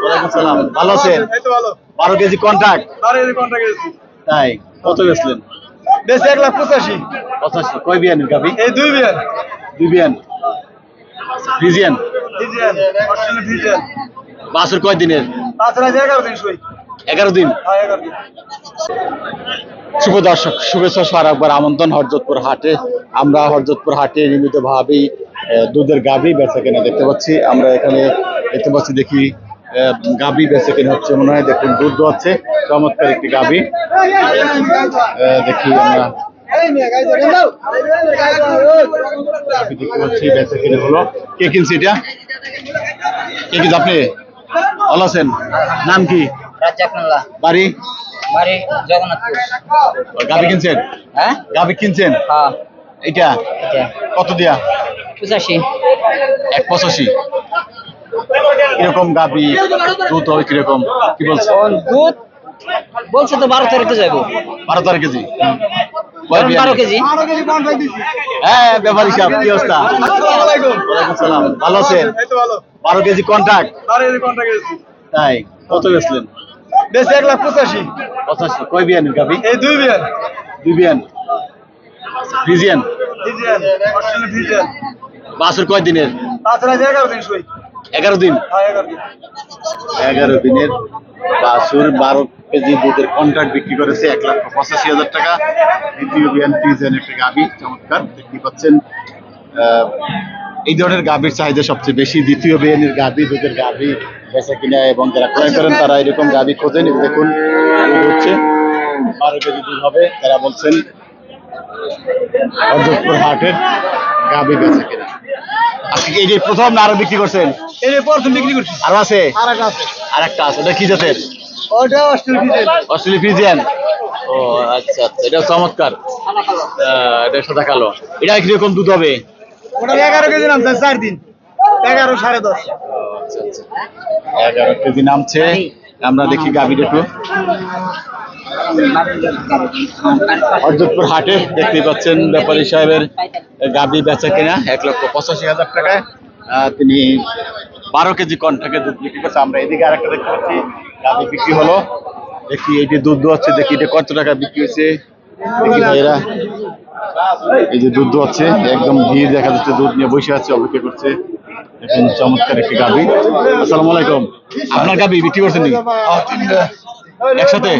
ওয়ালাইকুম সালাম। ভালো আছেন? বারো কেজি কন্ট্রাক্ট তাই কত বেচলেন বেশি এক লাখ পঁচাশি। পঁচাশি কয় গাবি এই দুই বিয়ান। দুই বিয়ান। ফিজিয়ান? বাসুর কয় দিনের? এগারো দিন হ্যাঁ এগারো দিন। শুভ দর্শক শুভেচ্ছা সার একবার আমন্ত্রণ হরজতপুর হাটে। আমরা হরজতপুর হাটে নিয়মিত ভাবেই দুধের গাবি বেচা কেনা দেখতে পাচ্ছি। আমরা এখানে দেখতে পাচ্ছি দেখি গাবি বেচা কেনা হচ্ছে মনে হয় দেখুন দুধ হচ্ছে চমৎকার একটি গাবি। দেখি আমরা দেখতে পাচ্ছি বেচা কেনা হলো। কে কিনছে এটা? কে কিনছে আপনি? ভালো আছেন? নাম কি? বাড়ি? বাড়ি জগন্নাথপুর। গাবি কিনছেন? হ্যাঁ? গাবি কিনছেন? হ্যাঁ। এটা এটা কত দিয়া? পঁচাশি। এক পঁচাশি। কীরকম গাবি দুধ হয় কীরকম? কি বলছে? দুধ বলছে তো বারো তারিখে যাব বারো তেরো কেজি ধরুন বারো কেজি। হ্যাঁ ব্যাপারী সাহেব কি অবস্থা? আসসালামু আলাইকুম। ওয়ালাইকুম সালাম। ভালো আছেন? এই তো ভালো। বারো কেজি কন্ট্রাক্ট আরে এই কন্ট্রাক্ট গেছি তাই কত বেচলেন? বেশি এক লাখ পঁচাশি। পঁচাশি কয় বিয়ানের গাবি? এই দুই বিয়ান। দুই বিয়ান। ফিজিয়ান বাসুর কয় দিনের? তাছাড়া যে এগারো দিন শুই এগারো দিন? হ্যাঁ এগারো দিনের বাসুর বারো কেজি দুধের কন্ট্রাক্ট বিক্রি করেছে এক লক্ষ পঁচাশি হাজার টাকা। দ্বিতীয় বিয়ান ফ্রিজেন একটা গাভি চমৎকার পাচ্ছেন। আহ, এই ধরনের গাভীর চাহিদা সবচেয়ে বেশি। দ্বিতীয় বিয়ানের গাভি দুধের গাভি বেচা কিনা এবং যারা ক্রয় করেন তারা এরকম গাভি খোঁজেন। দেখুন দুধ হচ্ছে বারো কেজি দুধ হবে। তারা বলছেন অযোধপুর হাটের গাভি বেচা কিনা। এই প্রথম না আরও বিক্রি করছেন? এই প্রথম বিক্রি করছি। আরও আছে? আর একটা আছে। ওটা কি জাতের? ওটা অস্ট্রেলিয়ান অস্ট্রেলিয়ান ও আচ্ছা আচ্ছা এটা চমৎকার। এটা সাদা কালো। এটা কীরকম দুধ হবে? ওটা এগারো কেজি নাম চার দিন। এগারো সাড়ে দশ। আচ্ছা আচ্ছা। এগারো কেজি নামছে। আমরা দেখি গাভীর একটু হরজতপুর হাটে দেখতে পাচ্ছেন ব্যাপারী সাহেবের গাভী বেচা কেনা, এক লক্ষ পঁচাশি হাজার টাকায়। তিনি বারো কেজি কন্টাকে দুধ বিক্রি করছে। আমরা এদিকে আরেকটা দেখতে পাচ্ছি, গাভী বিক্রি হলো। দেখি এটি দুধ হচ্ছে দেখি এটা কত টাকা বিক্রি হয়েছে। দেখি ভাইয়েরা, এই যে দুধ হচ্ছে একদম ভিড় দেখা যাচ্ছে, দুধ নিয়ে বসে আছে, অপেক্ষা করছে। দেখুন চমৎকার একটি আসসালামু আলাইকুম। আপনার গাভী বিক্রি করছেন নাকি? একসাথে?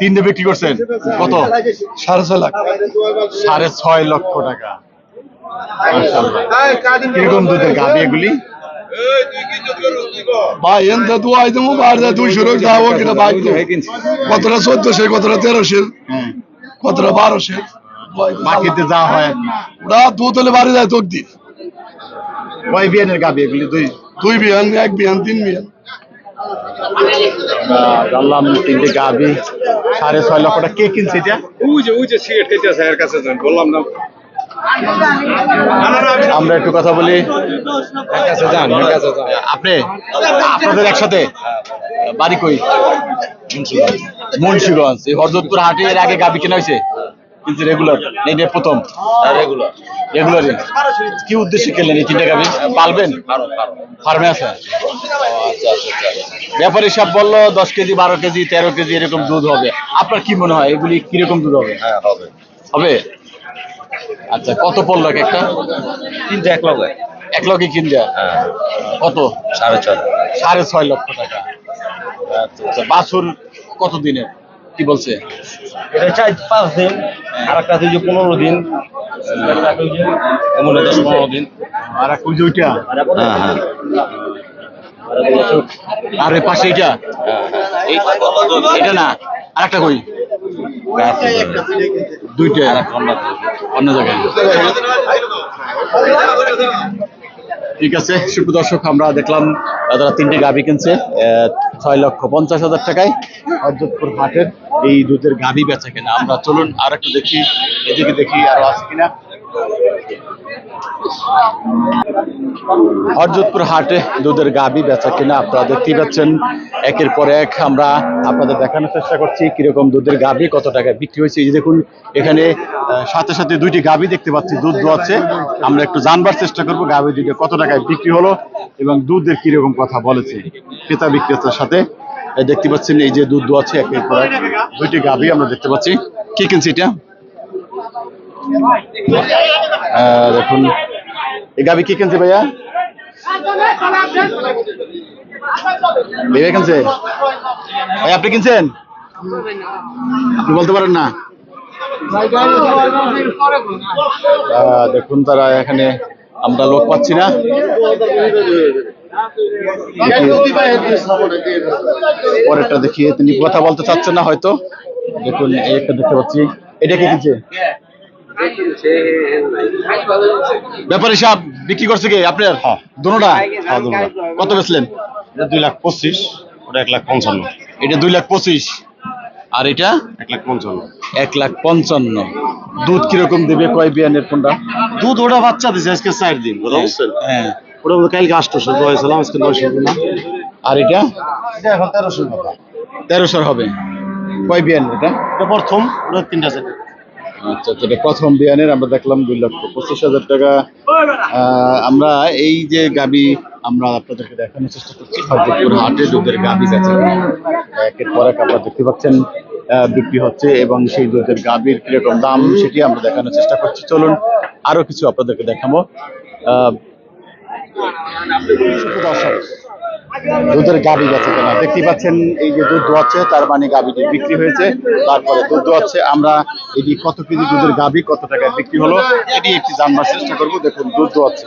তিনটে বিক্রি করছেন। কত? সাড়ে ছয় লাখ। সাড়ে ছয় লক্ষ টাকা। কীরকম দুধের এগুলি? ভাই এনতে দু আই দেবো বাইরে দুইশো রোজ যাব কিনা বাইক কতটা চোদ্দশো কতটা তেরোশো হ্যাঁ। কতটা বারোশো। মার্কেটে যাওয়া হয় ওরা দু তলে বাড়ি যায় তোর দিন কয় বিয়ানের গাভী এগুলি? দুই দুই বিয়ান এক বিয়ান তিন বিয়ান। জানলাম তিনটে গাভী সাড়ে ছয় লক্ষ টাকা। কে কিনছে এটা? ওই যে ওই যে সিগারেট খেতে এর কাছে যান বললাম না। আমরা একটু কথা বলি। আপনি? আপনাদের একসাথে? বাড়ি কই? মুন্সিগঞ্জ। এই হরদতপুর হাটে এর আগে গাবি কেনা হয়েছে? কিন্তু রেগুলার যে প্রথম রেগুলার রেগুলারই কি উদ্দেশ্যে খেলেন এই তিনটা গাবি পালবেন ফার্মে আছে? ব্যাপারী সব বলল দশ কেজি বারো কেজি তেরো কেজি এরকম দুধ হবে। আপনার কি মনে হয় এগুলি কীরকম দুধ হবে? হ্যাঁ হবে। হবে? আচ্ছা কত পড়ল এক একটা? তিনটে এক লগে। এক লগে কিনতে? কত? সাড়ে ছয় সাড়ে ছয় লক্ষ টাকা। আচ্ছা আচ্ছা বাছুর কত দিনের কি বলছে? এটা চাই পাঁচ দিন আর একটা দুই পনেরো দিন। এমন দশ পনেরো দিন। আর এক ওই যে ওইটা। হ্যাঁ হ্যাঁ। আর পাশে এটা এটা না আর একটা কই? দুইটা। অন্য জায়গায়। ঠিক আছে সুপ্র দর্শক আমরা দেখলাম তারা তিনটে গাভি কিনছে ছয় লক্ষ পঞ্চাশ হাজার টাকায়। হরজতপুর হাটের এই দুধের গাভি বেচা কেনা। আমরা চলুন আর একটু দেখি, এদিকে দেখি আরও আছে কিনা। হরজতপুর হাটে দুধের গাবি বেচা কিনা আপনারা দেখতেই পাচ্ছেন। একের পর এক আমরা আপনাদের দেখানোর চেষ্টা করছি কীরকম দুধের গাবি, কত টাকায় বিক্রি হয়েছে। এই দেখুন, এখানে সাথে সাথে দুইটি গাবি দেখতে পাচ্ছি, দুধ দোয়াচ্ছে। আমরা একটু জানবার চেষ্টা করব গাবি দুইটা কত টাকায় বিক্রি হলো এবং দুধের কীরকম কথা বলেছে ক্রেতা বিক্রেতার সাথে। দেখতে পাচ্ছেন, এই যে দুধ দোয়াচ্ছে, একের পর এক দুইটি গাবি আমরা দেখতে পাচ্ছি। কি কিনছি এটা? দেখুন। এই গাবি কি কিনছে ভাইয়া? ভেবে কিনছে ভাই, আপনি কিনছেন? আপনি বলতে পারেন না। দেখুন তারা এখানে, আমরা লোক পাচ্ছি না। পরেরটা দেখিয়ে তিনি কথা বলতে চাচ্ছেন না হয়তো। দেখুন একটা দেখতে পাচ্ছি। এটা কি কিনছে? ব্যাপারী সাহেব বিক্রি করছে কি আপনার? দুটা কত বেচলেন? দুই লাখ পঁচিশ ওটা এক লাখ পঞ্চান্ন। এটা দুই লাখ পঁচিশ। আর এটা? এক লাখ পঞ্চান্ন। এক লাখ পঞ্চান্ন। দুধ কীরকম দেবে কয় বিয়ানের কোনটা? দুধ ওটা বাচ্চা দিছে আজকে চার দিন বুঝছেন ওটা বলতে কালকে আটশোশো হয়েছিলাম আজকে নয়শো দিন আর এটা? এটা এখন তেরোশো কথা তেরোশোর হবে। কয় বিয়ান এটা? এটা প্রথম ওটা তিনটা সেট আচ্ছা এটা প্রথম বিয়ানের, আমরা দেখলাম দুই লক্ষ পঁচিশ হাজার টাকা। আমরা এই যে গাবি, আমরা আপনাদেরকে দেখানোর চেষ্টা করছি, হজরতপুর হাটে দুধের গাবি বেচা একের পর এক আপনারা দেখতে পাচ্ছেন বিক্রি হচ্ছে এবং সেই দুধের গাবির কীরকম দাম সেটি আমরা দেখানোর চেষ্টা করছি। চলুন আরও কিছু আপনাদেরকে দেখাবো। দর্শক দুধের গাবি বেচে কেনা। দেখতে পাচ্ছেন এই যে দুধ দোয়াচ্ছে, তার মানে গাবিটি বিক্রি হয়েছে। তারপরে দুধ দোয়াচ্ছে, আমরা এটি কত কেজি দুধের গাবি কত টাকায় বিক্রি হলো, এটি একটি জানবার চেষ্টা করব। দেখুন, দুধ দোয়াচ্ছে।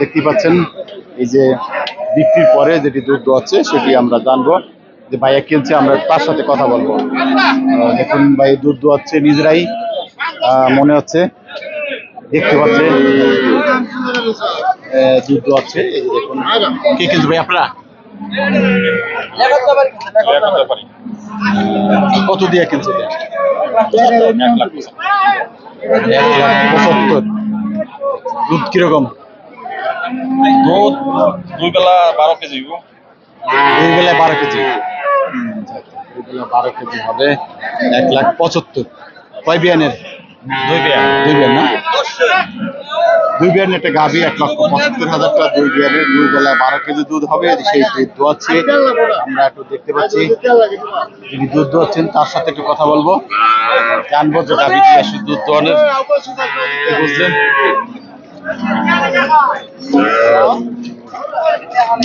দেখতে পাচ্ছেন এই যে বিক্রির পরে যেটি দুধ দোয়াচ্ছে, সেটি আমরা জানব। যে ভাইয়া কিনছে আমরা তার সাথে কথা বলব। দেখুন ভাই, দুধ দোয়াচ্ছে নিজেরাই। মনে হচ্ছে, দেখতে পাচ্ছে দুধ দোয়াচ্ছে। এই দেখুন, কে কিনছে ভাই আপনারা? কত দিয়ে কিনছে? এক লাখ পঁচাত্তর। দুধ কীরকম? দুধ দুই বেলা বারো কেজি দুই বেলায় বারো কেজি। দুই বেলা বারো কেজি হবে এক লাখ পঁচাত্তর। কয় বিয়ানের? দুই বেয়া দুই বিয়ান না? দুই বিয়ানের একটা গাভি এক লক্ষ পঁচাত্তর হাজার টাকা দুই বিয়ানের দুই বেলা বারো কেজি দুধ হবে সেই দুধ দোয়াচ্ছে। আমরা একটু দেখতে পাচ্ছি যিনি দুধ দোয়াচ্ছেন, তার সাথে একটু কথা বলব। জানব যে গাভি কি আসলে দুধ দোয়ানোর বুঝলেন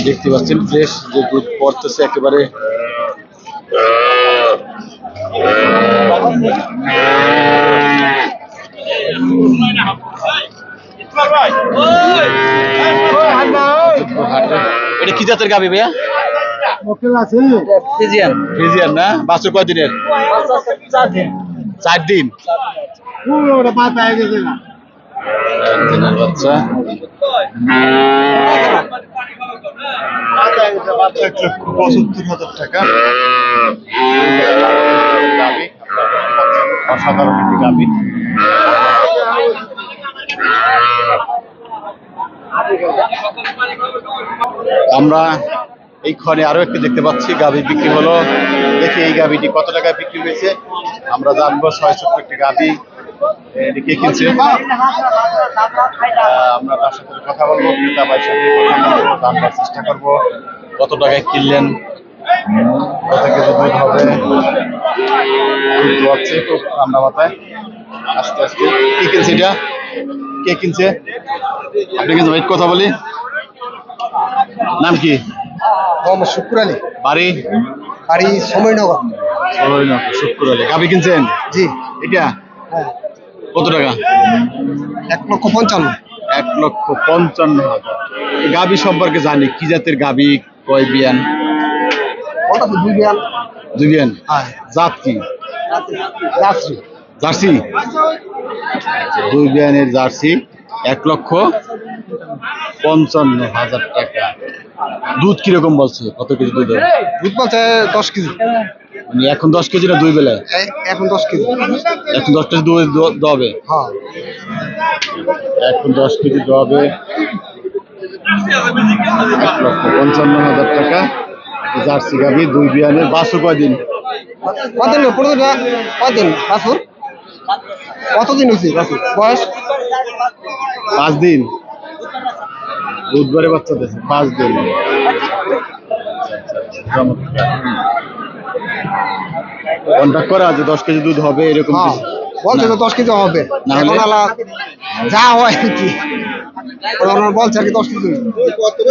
দেখতে পাচ্ছেন, ফ্রেশ যে দুধ পড়তেছে একেবারে। এটা কি জাতের গাভি ভাইয়া? ফিজিয়ান। ফ্রিজিয়ান না? বাছুর কয় চার দিন। বাচ্চা। এক লক্ষ পঁচাত্তর হাজার টাকা। অসাধারণ একটি আমরা এই ক্ষণে আরও একটি দেখতে পাচ্ছি, গাভি বিক্রি হলো। দেখি এই গাভিটি কত টাকায় বিক্রি হয়েছে? আমরা জানব ছয় ছোট্ট একটি গাভি। কে কিনছে? আমরা তার সাথে কথা বলব, ক্রেতা ভাইয়ের সাথে চেষ্টা করব। কত টাকায় কিনলেন? কত কেজি দুধ হবে? দুধ খুব মাথায়। আস্তে আস্তে। কি কিনছে এটা? কে কিনছে? আপনি কিন্তু ভাই কথা বলি। নাম কি? মোহাম্মদ শুক্র আলী। বাড়ি? বাড়ি সময়নগর শুক্র আলী। কিনছেন? জি। এটা? হ্যাঁ। কত টাকা? এক লক্ষ পঞ্চান্ন। এক লক্ষ পঞ্চান্ন হাজার। গাভি সম্পর্কে জানি কি জাতের গাবি কয় বিয়ান? ওটা তো দুই বিয়াল দুই বিয়ান? হ্যাঁ। জাত কি? যাত্রী জার্সি? দুই বিয়ানের জার্সি এক লক্ষ পঞ্চান্ন হাজার টাকা। দুধ কীরকম বলছে? কত কেজি দুধ দুধ বলছে দশ কেজি। মানে এখন দশ কেজি না দুই বেলায় এখন দশ কেজি। এখন দশ কেজি দুধ দো- দোয়াবে হ্যাঁ। এখন দশ কেজি দোয়াবে এক লক্ষ পঞ্চান্ন হাজার টাকা। জার্সি গাভি দুই বিয়ানের বাসু কয়দিন? কতদিন? পনেরো কতদিন বাসুর কতদিন হয়েছে বয়স? পাঁচ দিন। বুধবারে বাচ্চা দিয়েছে পাঁচ দিন। কন্ট্যাক্ট করা আছে দশ কেজি দুধ হবে এরকম হ্যাঁ বলছে তো দশ কেজি হবে। না এখন আলা যা হয় আর কি। বলছে আর কি দশ কেজি পঁচাত্তর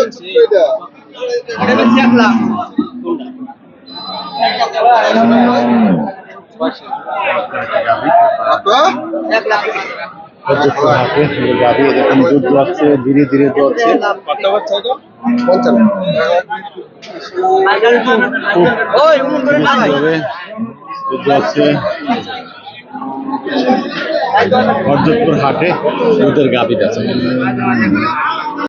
দোয়াচ্ছে ধীরে ধীরে দোয়াচ্ছে দুধ হাটে দুধের গাভি আছে।